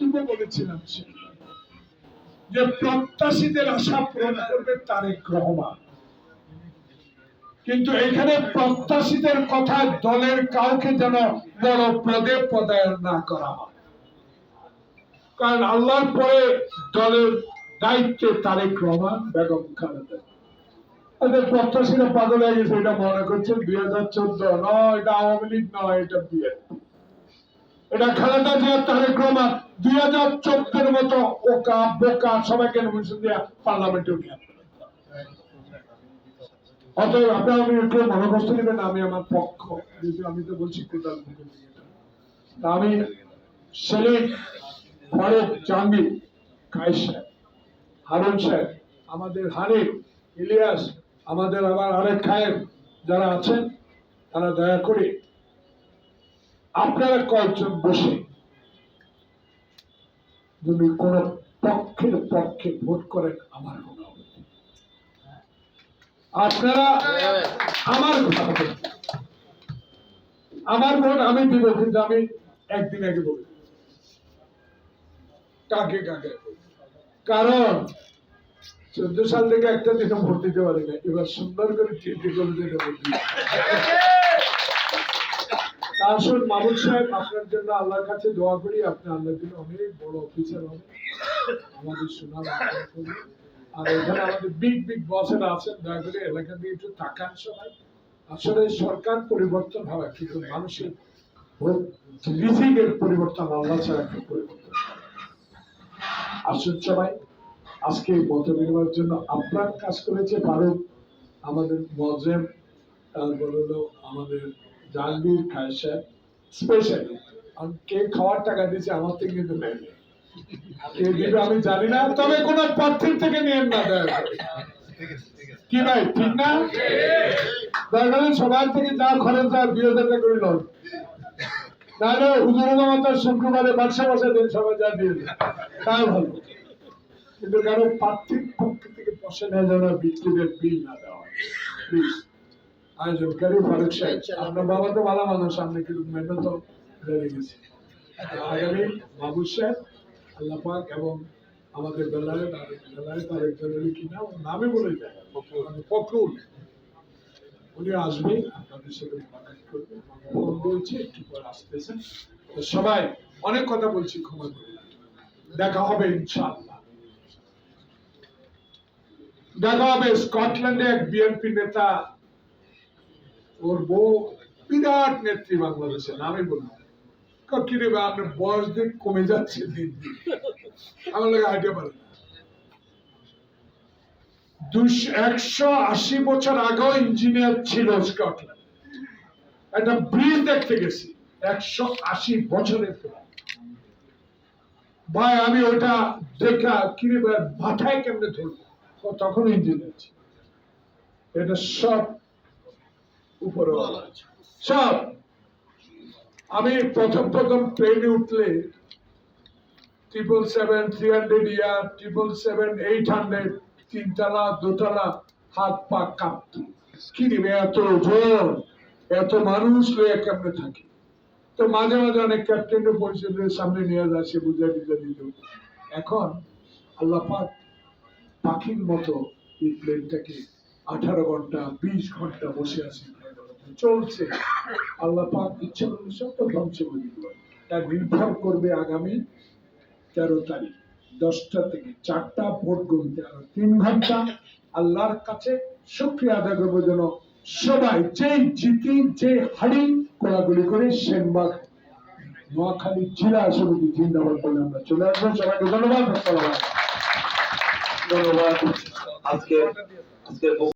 বক্তব্য বলেছিলাম। যে প্রত্যাশীদের আশা পূরণ করবে তারেক রহমান। কিন্তু এখানে প্রত্যাশীদের কথায় দলের কাউকে যেন বড় পদে পদায়ন না করা হয়। কারণ আল্লাহর পরে দলের দায়িত্বে তারেক রহমান, বেগম খালেদা। ওদের প্রত্যাশীরা পাগল হয়ে গেছে, এটা মনে করছে দুই হাজার চোদ্দ। নয় এটা আওয়ামী লীগ নয়, এটা বিএনপি। এটা খালেদা জিয়া তারেক রহমান। দুই হাজার চোদ্দের মতো ওকা, বোকা সবাইকে নমিনেশন দিয়ে পার্লামেন্টে উঠে অতএব আমি একটু মনে কষ্ট নেবেন আমি আমার পক্ষ, যেহেতু আমি তো বলছি আমি জাহাঙ্গীর হারুন আমাদের হানিফ, ইলিয়াস, আমাদের আবার আরেক খায়েব যারা আছেন, তারা দয়া করে আপনারা কয়েকজন বসে যদি কোন পক্ষের পক্ষে ভোট করেন আমার আপনারা আমার আমার ভোট আমি দিব, কিন্তু আমি একদিন আগে বলি। কাকে কাকে? কারণ চোদ্দ সাল থেকে একটা দিনে ভোট দিতে পারি না। এবার সুন্দর করে চিন্তা করে দিতে ভোট আসুন সাহেব, আপনার জন্য আল্লাহর কাছে দোয়া করি, আপনি আল্লাহর জন্য অনেক বড় অফিসার হবে আমাদের আর এখানে আমাদের বিগ বিগ বসেরা আছেন, দয়া করে এলাকা দিয়ে একটু তাকান সবাই। আসলে সরকার পরিবর্তন হবে কিন্তু মানুষের পরিবর্তন আল্লাহ ছাড়া পরিবর্তন আসুন সবাই, আজকে মত জন্য আপনার কাজ করেছে ফারুক আমাদের মজেম তারপর হলো আমাদের জাহাঙ্গীর খায় সাহেব স্পেশালি। আমি কে খাওয়ার টাকা দিয়েছে, আমার থেকে কিন্তু নেই কে দিবে আমি জানি না, তবে কোন প্রার্থীর থেকে নিয়েন না কি ভাই, ঠিক না? দয়া সবার থেকে যা খরচ হয় দুই হাজার টাকা করে লোন তাহলে হুজুর মাতার শুক্রবারে ব্যবসা বসা দিন, সবাই যা দিয়ে দিন। তাই ভালো। কিন্তু কারও প্রার্থীর পক্ষ থেকে পয়সা নেওয়া যাবে না বিক্রিদের বিল না দেওয়া। প্লিজ আয়োজনকারী ফারুক সাহেব আপনার বাবা তো ভালো মানুষ আপনি কিন্তু মেনে তো গেছে। আগামী বাবু সাহেব আল্লাহ পাক এবং আমাদের বেলায় বেলায় তার একজন কি নাম? নামে বলে যায়। মানে ফখরুল। উনি আসবে আপনাদের সাথে করবে ফোন বলছি একটু পর আসতেছেন। সবাই অনেক কথা বলছি ক্ষমা করে দেখা হবে ইনশাআল্লাহ। দেখা হবে স্কটল্যান্ডে এক বিএনপি নেতা ওর বউ বিরাট নেত্রী বাংলাদেশে নামে বললাম কি রে ভাই, আপনার বয়স দিন কমে যাচ্ছে দিন দিন আমার লাগে আইডিয়া পারে একশো আশি বছর আগেও ইঞ্জিনিয়ার ছিল স্কটল্যান্ড। একটা ব্রিজ দেখতে গেছি একশো আশি বছরের। ভাই আমি ওটা দেখা কিরে ভাই মাথায় কেমনে ধরবো? তখন ইঞ্জিনিয়ার ছিল। এটা সব উপরে সব আমি প্রথম প্রথম ট্রেনে উঠলে triple seven three hundred year triple seven eight hundred তিনতলা, দোতলা, হাত পা কাঁপত। কি দিবে এত ওজন এত মানুষ লয়ে কেমনে থাকে? তো মাঝে মাঝে অনেক ক্যাপ্টেনের পরিষদের সামনে নিয়ে যায়, সে বুঝা বুঝা দিত এখন আল্লাহ পাক পাখির মতো এই প্লেনটাকে আঠারো ঘণ্টা, বিশ ঘণ্টা বসে আছে। চলছে। আল্লাহ পাক ইচ্ছা করলে সব তো ধ্বংস করে দিল তা নির্ভর করবে আগামী তেরো তারিখ, দশটা থেকে চারটা ভোট গুনতে আরও তিন ঘণ্টা। আল্লাহর কাছে শুক্রিয়া আদায় করব যেন সবাই যে জিতি যে হাড়ি কোলাগুলি করে সেনবাগ, নোয়াখালী জেলা সমিতি জিন্দাবাদ বলে আমরা চলে আসব। সবাইকে ধন্যবাদ। ধন্যবাদ। আজকে আজকে